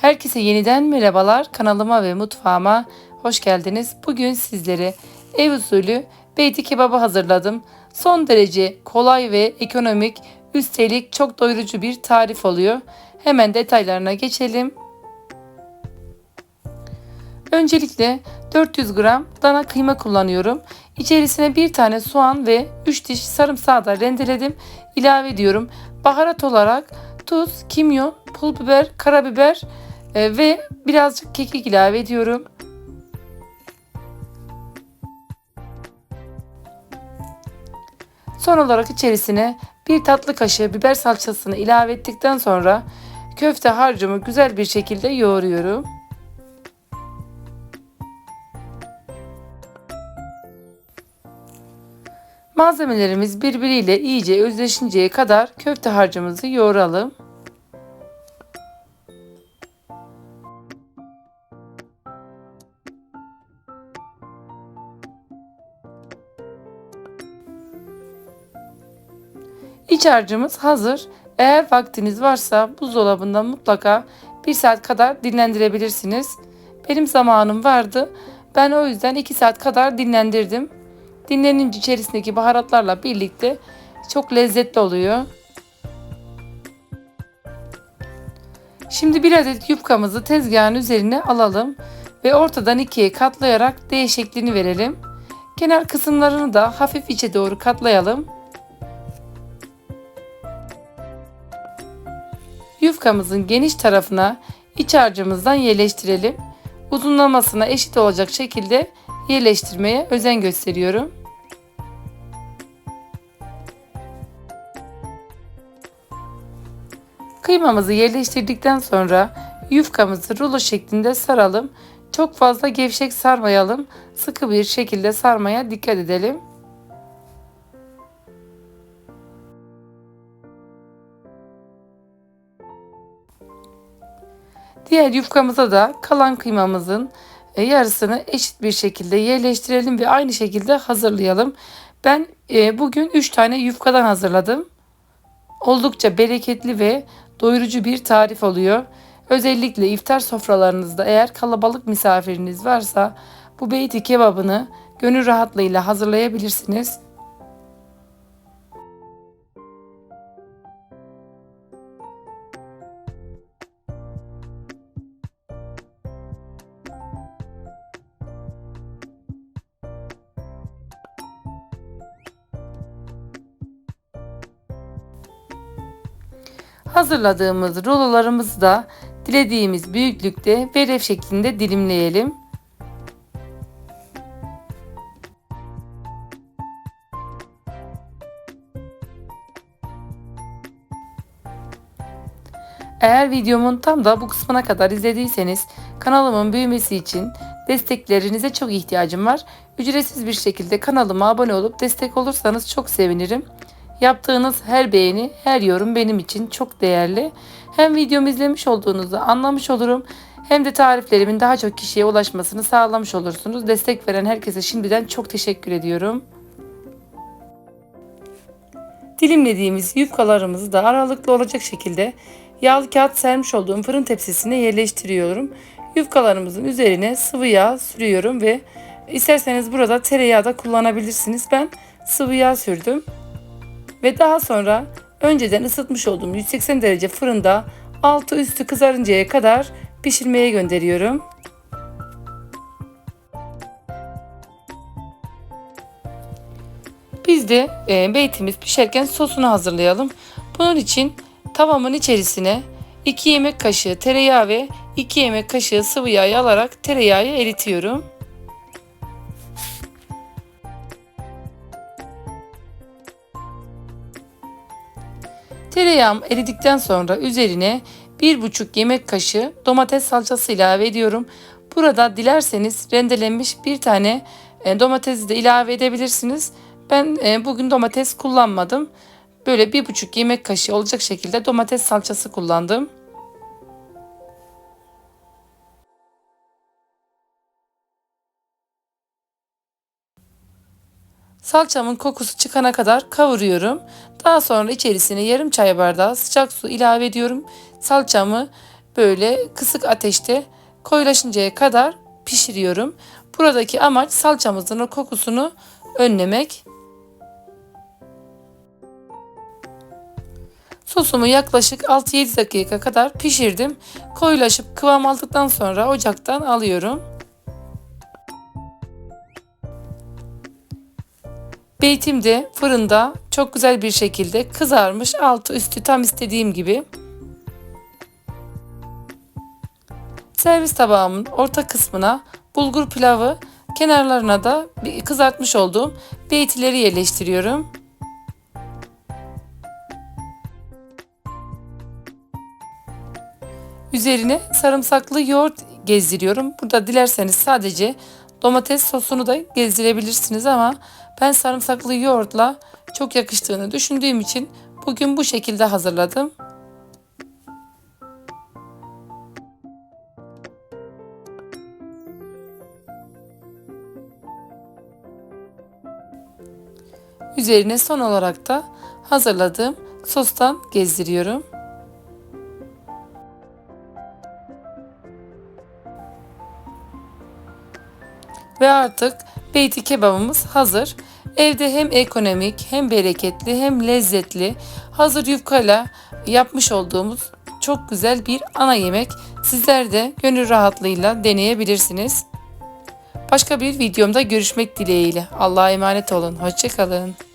Herkese yeniden merhabalar. Kanalıma ve mutfağıma hoş geldiniz. Bugün sizlere ev usulü beyti kebabı hazırladım. Son derece kolay ve ekonomik, üstelik çok doyurucu bir tarif oluyor. Hemen detaylarına geçelim. Öncelikle 400 gram dana kıyma kullanıyorum. İçerisine bir tane soğan ve 3 diş sarımsağı da rendeledim. İlave ediyorum. Baharat olarak tuz, kimyon, pul biber, karabiber e, ve birazcık kekik ilave ediyorum. Son olarak içerisine bir tatlı kaşığı biber salçasını ilave ettikten sonra köfte harcımı güzel bir şekilde yoğuruyorum. Malzemelerimiz birbiriyle iyice özleşinceye kadar köfte harcımızı yoğuralım. İç harcımız hazır. Eğer vaktiniz varsa buzdolabında mutlaka bir saat kadar dinlendirebilirsiniz. Benim zamanım vardı. Ben o yüzden 2 saat kadar dinlendirdim. Dinlenince içerisindeki baharatlarla birlikte çok lezzetli oluyor. Şimdi bir adet yufkamızı tezgahın üzerine alalım ve ortadan ikiye katlayarak D şeklini verelim. Kenar kısımlarını da hafif içe doğru katlayalım. Yufkamızın geniş tarafına iç harcımızdan yerleştirelim. Uzunlamasına eşit olacak şekilde yerleştirmeye özen gösteriyorum. Kıymamızı yerleştirdikten sonra yufkamızı rulo şeklinde saralım. Çok fazla gevşek sarmayalım. Sıkı bir şekilde sarmaya dikkat edelim. Diğer yufkamıza da kalan kıymamızın e, yarısını eşit bir şekilde yerleştirelim ve aynı şekilde hazırlayalım. Ben e, bugün 3 tane yufkadan hazırladım. Oldukça bereketli ve doyurucu bir tarif oluyor. Özellikle iftar sofralarınızda eğer kalabalık misafiriniz varsa bu beyti kebabını gönül rahatlığıyla hazırlayabilirsiniz. Hazırladığımız rulolarımızı da dilediğimiz büyüklükte ve ref şeklinde dilimleyelim. Eğer videomun tam da bu kısmına kadar izlediyseniz kanalımın büyümesi için desteklerinize çok ihtiyacım var. Ücretsiz bir şekilde kanalıma abone olup destek olursanız çok sevinirim. Yaptığınız her beğeni, her yorum benim için çok değerli. Hem videomu izlemiş olduğunuzu anlamış olurum hem de tariflerimin daha çok kişiye ulaşmasını sağlamış olursunuz. Destek veren herkese şimdiden çok teşekkür ediyorum. Dilimlediğimiz yufkalarımızı da aralıklı olacak şekilde yağlı kağıt sermiş olduğum fırın tepsisine yerleştiriyorum. Yufkalarımızın üzerine sıvı yağ sürüyorum ve isterseniz burada tereyağı da kullanabilirsiniz. Ben sıvı yağ sürdüm. Ve daha sonra önceden ısıtmış olduğum 180 derece fırında altı üstü kızarıncaya kadar pişirmeye gönderiyorum. Biz de e, beytimiz pişerken sosunu hazırlayalım. Bunun için tavamın içerisine 2 yemek kaşığı tereyağı ve 2 yemek kaşığı sıvı yağ alarak tereyağı eritiyorum. Tereyağım eridikten sonra üzerine 1,5 yemek kaşığı domates salçası ilave ediyorum. Burada dilerseniz rendelenmiş bir tane e, domatesi de ilave edebilirsiniz. Ben e, bugün domates kullanmadım. Böyle 1,5 yemek kaşığı olacak şekilde domates salçası kullandım. Salçamın kokusu çıkana kadar kavuruyorum. Daha sonra içerisine yarım çay bardağı sıcak su ilave ediyorum. Salçamı böyle kısık ateşte koyulaşıncaya kadar pişiriyorum. Buradaki amaç salçamızın kokusunu önlemek. Sosumu yaklaşık 6-7 dakika kadar pişirdim. Koyulaşıp kıvam aldıktan sonra ocaktan alıyorum. Beytim de fırında çok güzel bir şekilde kızarmış. Altı üstü tam istediğim gibi. Servis tabağımın orta kısmına bulgur pilavı, kenarlarına da kızartmış olduğum beytileri yerleştiriyorum. Üzerine sarımsaklı yoğurt gezdiriyorum. Burada dilerseniz sadece domates sosunu da gezdirebilirsiniz ama ben sarımsaklı yoğurtla çok yakıştığını düşündüğüm için bugün bu şekilde hazırladım. Üzerine son olarak da hazırladığım sostan gezdiriyorum. Ve artık beyti kebabımız hazır. Evde hem ekonomik hem bereketli hem lezzetli hazır yufkayla yapmış olduğumuz çok güzel bir ana yemek. Sizler de gönül rahatlığıyla deneyebilirsiniz. Başka bir videomda görüşmek dileğiyle. Allah'a emanet olun. Hoşçakalın.